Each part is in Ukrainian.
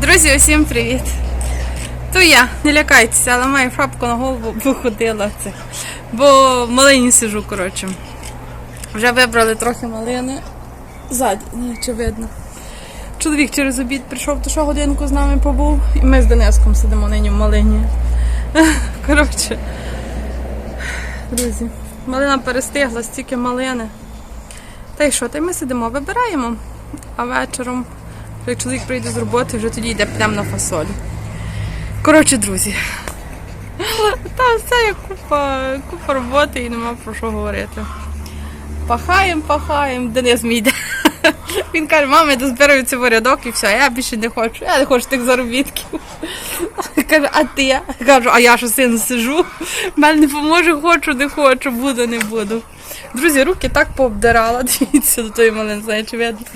Друзі, усім привіт! То я, не лякайтеся, але маю шапку на голову, бо ходила це. Бо в малині сижу, коротше. Вже вибрали трохи малини. Ззаді, не чи видно. Чоловік через обід прийшов, то що годинку з нами побув, і ми з Дениском сидимо нині в малині. Коротше, друзі, малина перестигла, стільки малини. Та й що, та й ми сидимо, вибираємо, а вечором як чоловік прийде з роботи, вже тоді йде прямо на фасолі. Коротше, друзі. Там все є купа, купа роботи і нема про що говорити. Пахаємо, пахаємо, Денис мій йде. Він каже, мама, я дозбираю цей рядок і все, я більше не хочу. Я не хочу тих заробітків. Каже, а ти? Я кажу, а я що сину сижу. Мене не поможе, хочу, не хочу, буду, не буду. Друзі, руки так пообдирала, дивіться до тої малини, знає, чи видно.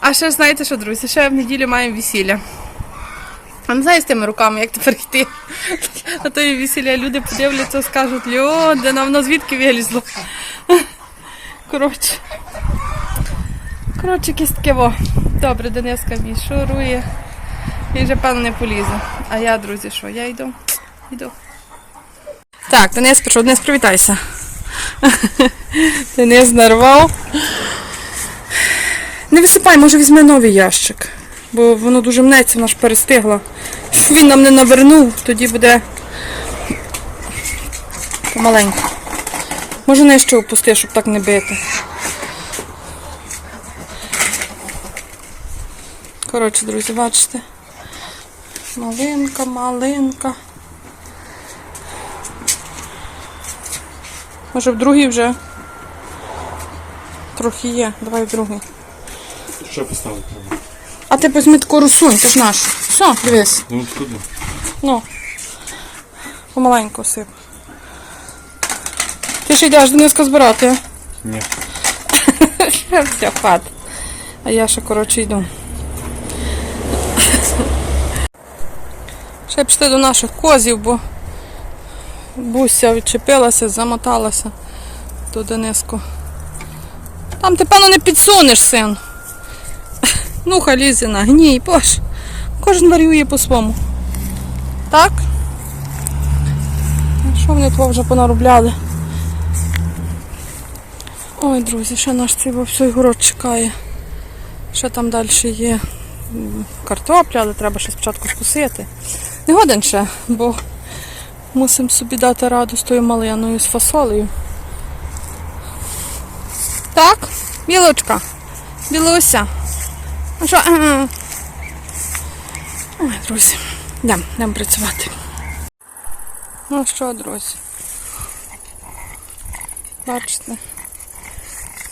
А ще знаєте що, друзі, ще в неділю маємо весілля. А не знаю з тими руками, як тепер йти. На тої весілля люди подивляться, скажуть, Льо, де нам воно звідки вилізло. Коротше. Коротше, кістки во. Добре, Дениска мій шурує. Він вже, певно, не полізе. А я, друзі, що? Я йду. Йду. Так, Денис пішов, Денис, привітайся. Денис нарвав. Не висипай, може візьми новий ящик, бо воно дуже мнеться, вона ж перестигла. Він нам не навернув, тоді буде помаленьку. Може нижче опусти, щоб так не бити. Коротше, друзі, бачите. Малинка, малинка. Може в другій вже трохи є. Давай в другий. Що поставити треба? А ти візьми таку русунь, ти ж наш. Все, дивись. Ну туди. Ну. Помаленьку сип. Ти ж йдеш Дениска збирати? Ні. Все, хат. А я ще, коротше, йду. Ще пішли до наших козів, бо буся відчепилася, замоталася до Дениску. Там ти, певно, не підсунеш, син. Ну, хай лізе на гній, боже. Кожен варює по-своєму. Так? Що вони того вже понаробляли? Ой, друзі, ще наш цей вовсюй город чекає. Ще там далі є картопля, але треба ще спочатку скусити. Не годен ще, бо мусимо собі дати раду з тою малиною, з фасолею. Так, білочка, білуся. Ну що? Ой, друзі, йдемо, йдемо працювати. Ну що, друзі? Бачите,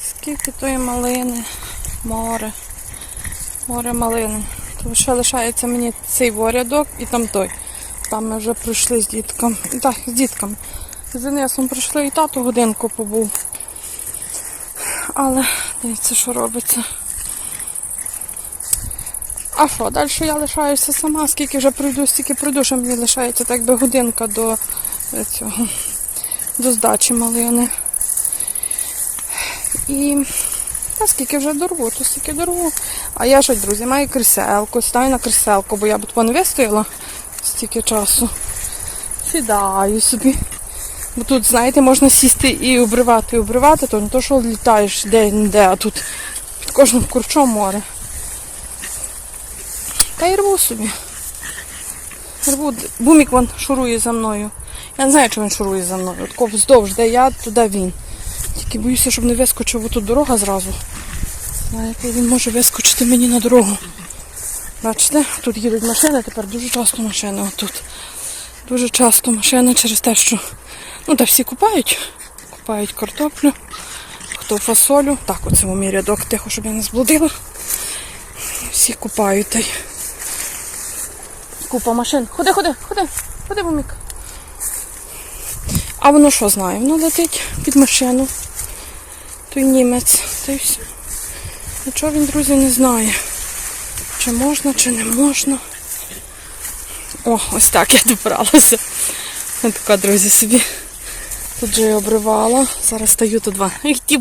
скільки тої малини, море, море малини. То ще лишається мені цей ворядок і там той. Там ми вже прийшли з дітком. Так, з дітками. З Денисом прийшли і тато годинку побув. Але дивіться, що робиться. А що, далі я лишаюся сама, скільки вже пройду, стільки пройду, що мені лишається так би годинка до е, цього, до здачі малини. І та скільки вже дорву, то стільки дорву. А я що, друзі, маю креселку, стаю на креселку, бо я б не вистояла стільки часу. Сідаю собі. Бо тут, знаєте, можна сісти і обривати, і обривати, то не то, що літаєш де-не-де, а тут під кожним курчом море. Та й рву собі. Рву. Бумік вон шурує за мною. Я не знаю, чи він шурує за мною. От кого вздовж, де я, туди він. Тільки боюся, щоб не вискочив отут дорога зразу. Знаєте, він може вискочити мені на дорогу. Бачите, тут їдуть машини, тепер дуже часто машини отут. Дуже часто машини через те, що ну та всі купають. Купають картоплю, хто фасолю. Так, оце у мій рядок тихо, щоб я не зблудила. Всі купають та й. Купа машин. Ходи, ходи, ходи, ходи, бумік. А воно що знає? Воно летить під машину. Той німець. Та й все. Нічого він, друзі, не знає. Чи можна, чи не можна. О, ось так я добралася. Ось така, друзі, собі. Тут же я обривала. Зараз стою тут два. Їх ті.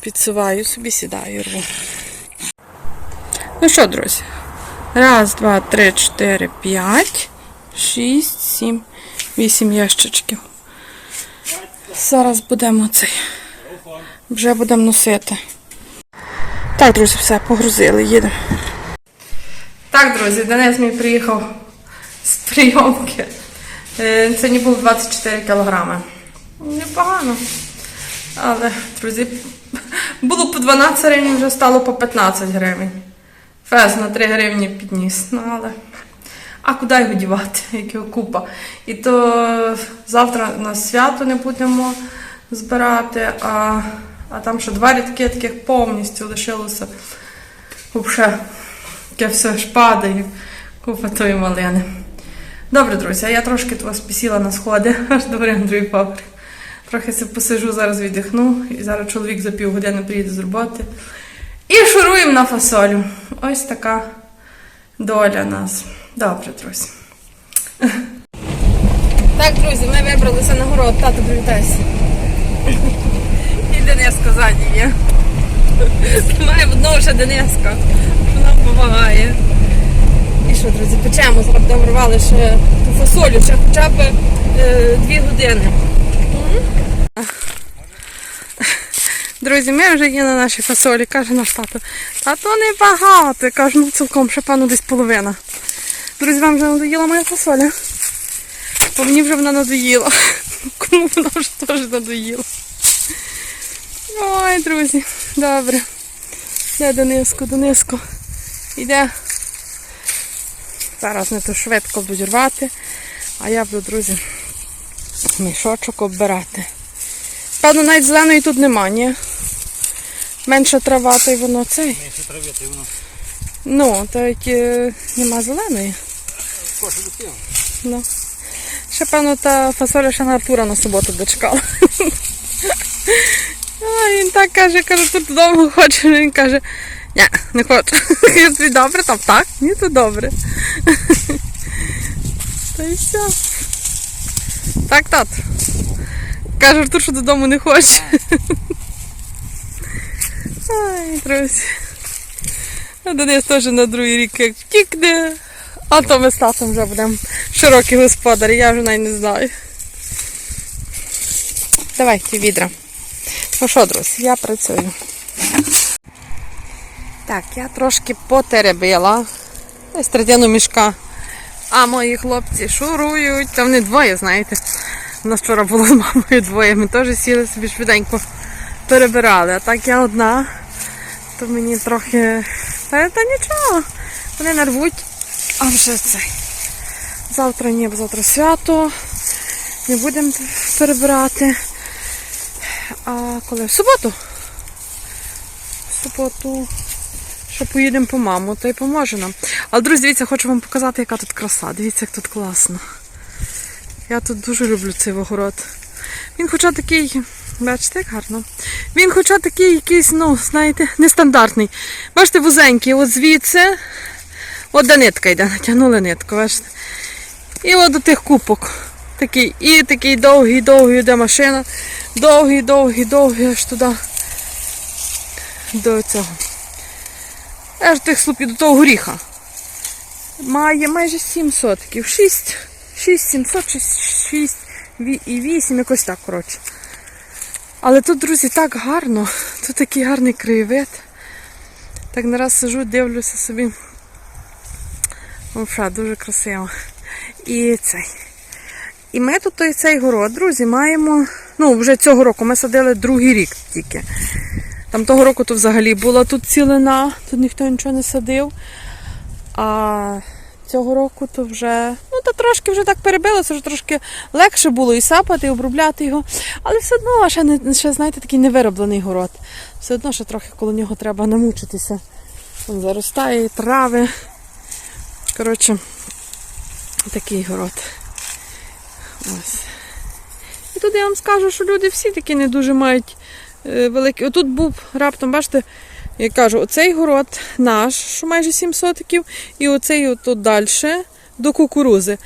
Підсуваю собі, сідаю, рву. Ну що, друзі? Раз, два, три, чотири, п'ять, шість, сім, вісім ящичків. Зараз будемо цей. Вже будемо носити. Так, друзі, все, погрузили, їдемо. Так, друзі, Денис мій приїхав з прийомки. Е, Сьогодні було 24 кілограми. Непогано. Але, друзі, було по 12 гривень, вже стало по 15 гривень. Фез на 3 гривні підніс. Ну, але. А куди його дівати, як купа? І то завтра на свято не будемо збирати, а, а там ще два рядки таких повністю лишилося. Взагалі, таке все ж падає, купа тої малини. Добре, друзі, я трошки вас посіла на сходи, аж до Андрій Павлів. Трохи посижу, зараз віддихну, і зараз чоловік за півгодини приїде з роботи. І шуруємо на фасолю. Ось така доля нас. Добре, друзі. Так, друзі, ми вибралися на город. Тато, привітайся. І Дениска ззаді є. Має одного ще Дениска. Вона допомагає. І що, друзі, печемо, зараз будемо ще фасолю, ще хоча б е, дві години. Друзі, ми вже є на нашій фасолі, каже наш тато. Тато небагато. Я кажу, ну цілком, ще певно десь половина. Друзі, вам вже надоїла моя фасоля? Бо мені вже вона надоїла. Кому вона вже теж надоїла. Ой, друзі, добре. Йде Дениско, Дениско. Іде. Зараз не то швидко будуть рвати, а я буду, друзі, мішочок оббирати. Певно, навіть зеленої тут нема, ні? Менша трава, то й воно цей. Менше травити, воно Ну, то як е, нема зеленої. кошик до Ну. Ще, певно, та фасоля ще на Артура на суботу дочекала. А, він так каже, каже, тут додому хоче. Він каже, ні, не хочу. Я тобі добре, там так, ні, то добре. Та й все. Так, тат. Каже Артур, що додому не хоче. Ай, друзі. Денис теж на другий рік як втікне. А то ми з татом вже будемо широкі господарі, я вже навіть не знаю. Давай ті відра. Ну що, друзі, я працюю. Так, я трошки потеребила. Десь третину мішка. А мої хлопці шурують. Там не двоє, знаєте. У нас вчора було з мамою двоє. Ми теж сіли собі швиденько перебирали. А так я одна, то мені трохи. Та, та нічого. Вони нарвуть. А вже цей. Завтра ні, бо завтра свято. Не будемо перебирати. А коли? В суботу. В суботу. Що поїдемо по маму, то й поможе нам. Але, друзі, дивіться, хочу вам показати, яка тут краса. Дивіться, як тут класно. Я тут дуже люблю цей огород. Він хоча такий, бачите, як гарно. Він хоча такий якийсь, ну, знаєте, нестандартний. Бачите, вузенький, от звідси. От де нитка йде, натягнули нитку, бачите. І от до тих купок. Такий, і такий довгий, довгий йде машина. Довгий, довгий, довгий, аж туди. До цього. Аж тих слупів до того горіха. Має майже 7 сотків. 6, 6 700 чи 6 і 8, якось так, коротше. Але тут, друзі, так гарно. Тут такий гарний краєвид. Так нараз сижу, дивлюся собі. Вовша, дуже красиво. І цей. І ми тут той цей город, друзі, маємо. Ну, вже цього року ми садили другий рік тільки. Там того року то взагалі була тут цілина, тут ніхто нічого не садив. А цього року то вже, ну то трошки вже так перебилося, вже трошки легше було і сапати, і обробляти його. Але все одно ще, не, ще знаєте, такий невироблений город. Все одно ще трохи коло нього треба намучитися. Він заростає, трави. Коротше, такий город. Ось. І тут я вам скажу, що люди всі такі не дуже мають е, великі. Отут був раптом, бачите, я кажу, оцей город наш, що майже 7 сотиків, і оцей отут далі до кукурузи.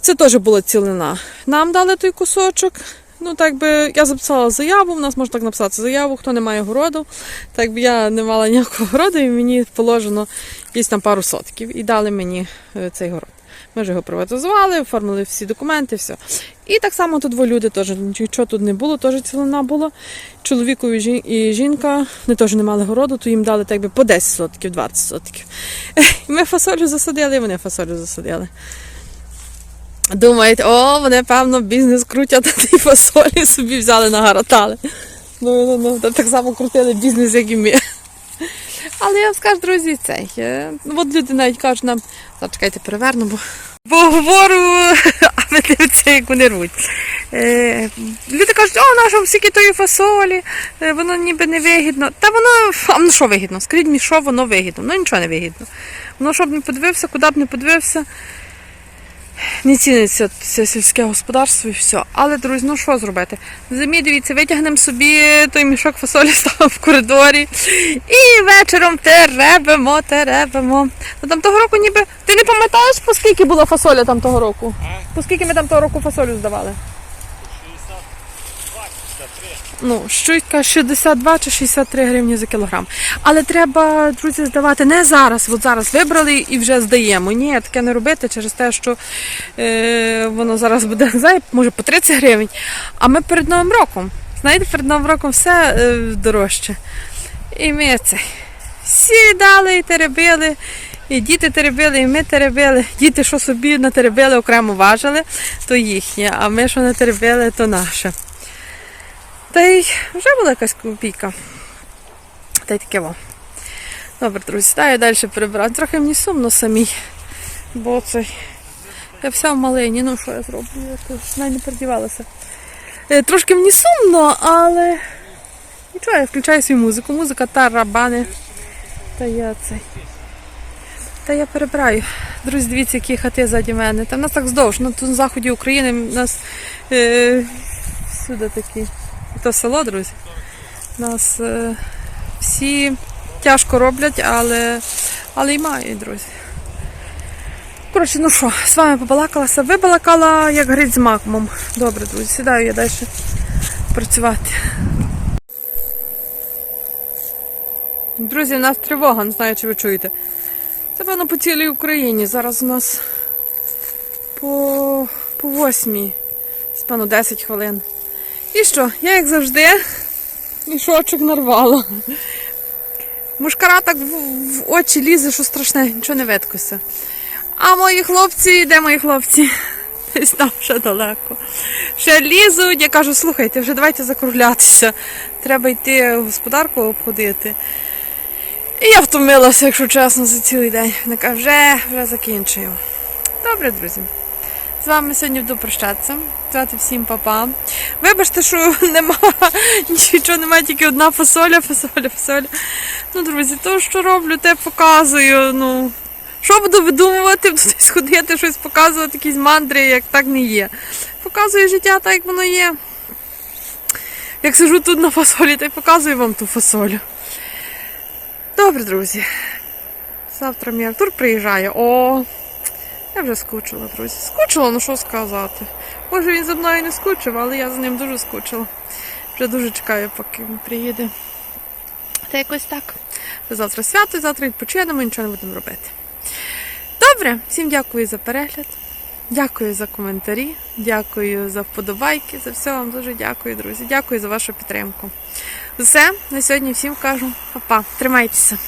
Це теж була цілина. Нам дали той кусочок, Ну, так би я записала заяву, в нас можна так написати заяву, хто не має городу. Так би я не мала ніякого городу, і мені положено якісь там пару сотків. І дали мені е, цей город. Ми ж його приватизували, оформили всі документи, все. І так само тут два люди теж нічого тут не було, теж цілина була. Чоловікові і жінка вони теж не мали городу, то їм дали так би по 10 сотків, 20 сотків. Ми фасолю засадили, і вони фасолю засадили. Думають, о, вони, певно, бізнес крутять, а ті фасолі собі взяли нагоротали. Ну, ну, ну, так само крутили бізнес, як і ми. Але я вам скажу, друзі, цей. Ну, от люди навіть кажуть нам, зачекайте, переверну, бо, бо говорю, а ви дивіться, як вони рвуть. Е, люди кажуть, о, наша стільки тої фасолі, е, воно ніби не вигідно. Та воно, а ну що вигідно? Скажіть мені, що воно вигідно? Ну нічого не вигідно. Воно щоб не подивився, куди б не подивився, не ціниться це сільське господарство і все. Але, друзі, ну що зробити? Зимі, дивіться, витягнемо собі той мішок фасолі ставимо в коридорі. І вечором теребимо, теребимо. Ну там того року ніби. Ти не пам'ятаєш, по скільки була фасоля там того року? По скільки ми там того року фасолю здавали? 62, 63. Ну, щуйка 62 чи 63 гривні за кілограм. Але треба, друзі, здавати не зараз. От зараз вибрали і вже здаємо. Ні, таке не робити через те, що е, воно зараз буде не може по 30 гривень. А ми перед Новим роком. Знаєте, перед Новим роком все е, дорожче. І ми це всі дали і теребили. І діти теребили, і ми теребили. Діти, що собі натеребили, окремо важили, то їхнє, а ми, що натеребили, то наше. Та й вже була якась копійка. Та й таке во. Добре, друзі, дай далі перебирати. Трохи мені сумно самій. Бо цей. Я вся в малині, ну що я зроблю? Я навіть не передівалася. Е, Трошки мені сумно, але нічого, я включаю свою музику. Музика тарабани. Та я цей. Та я перебираю. Друзі, дивіться, які хати ззаді мене. Та в нас так вздовж. Ну, на заході України у нас е, всюди такі. То село, друзі. Нас е, всі тяжко роблять, але, але й мають, друзі. Коротше, ну що, з вами побалакалася. Вибалакала, як грить з макмом. Добре, друзі, сідаю я далі працювати. Друзі, у нас тривога, не знаю, чи ви чуєте. Це певно по цілій Україні. Зараз у нас по, по восьмій, певно, 10 хвилин. І що, я як завжди мішочок нарвала. Мушкара так в, в очі лізе, що страшне, нічого не видкося. А мої хлопці, де мої хлопці? Десь там ще далеко. Ще лізуть, я кажу, слухайте, вже давайте закруглятися. Треба йти господарку обходити. І я втомилася, якщо чесно, за цілий день. Вона каже, вже, вже закінчую. Добре, друзі. З вами сьогодні буду прощатися. Сказати всім папа. Вибачте, що нема нічого, немає тільки одна фасоля, фасоля, фасоля. Ну, друзі, то, що роблю, те показую. Ну, що буду видумувати, буду десь ходити, щось показувати, якісь мандри, як так не є. Показую життя так, як воно є. Як сижу тут на фасолі, то й показую вам ту фасолю. Добре, друзі. Завтра мій Артур приїжджає. О, я вже скучила, друзі. Скучила, ну що сказати. Може він за мною не скучив, але я за ним дуже скучила. Вже дуже чекаю, поки він приїде. Та якось так. Завтра свято, завтра відпочинемо, нічого не будемо робити. Добре, всім дякую за перегляд. Дякую за коментарі, дякую за вподобайки. За все вам дуже дякую, друзі. Дякую за вашу підтримку. Все, на сьогодні всім кажу па-па. Тримайтеся.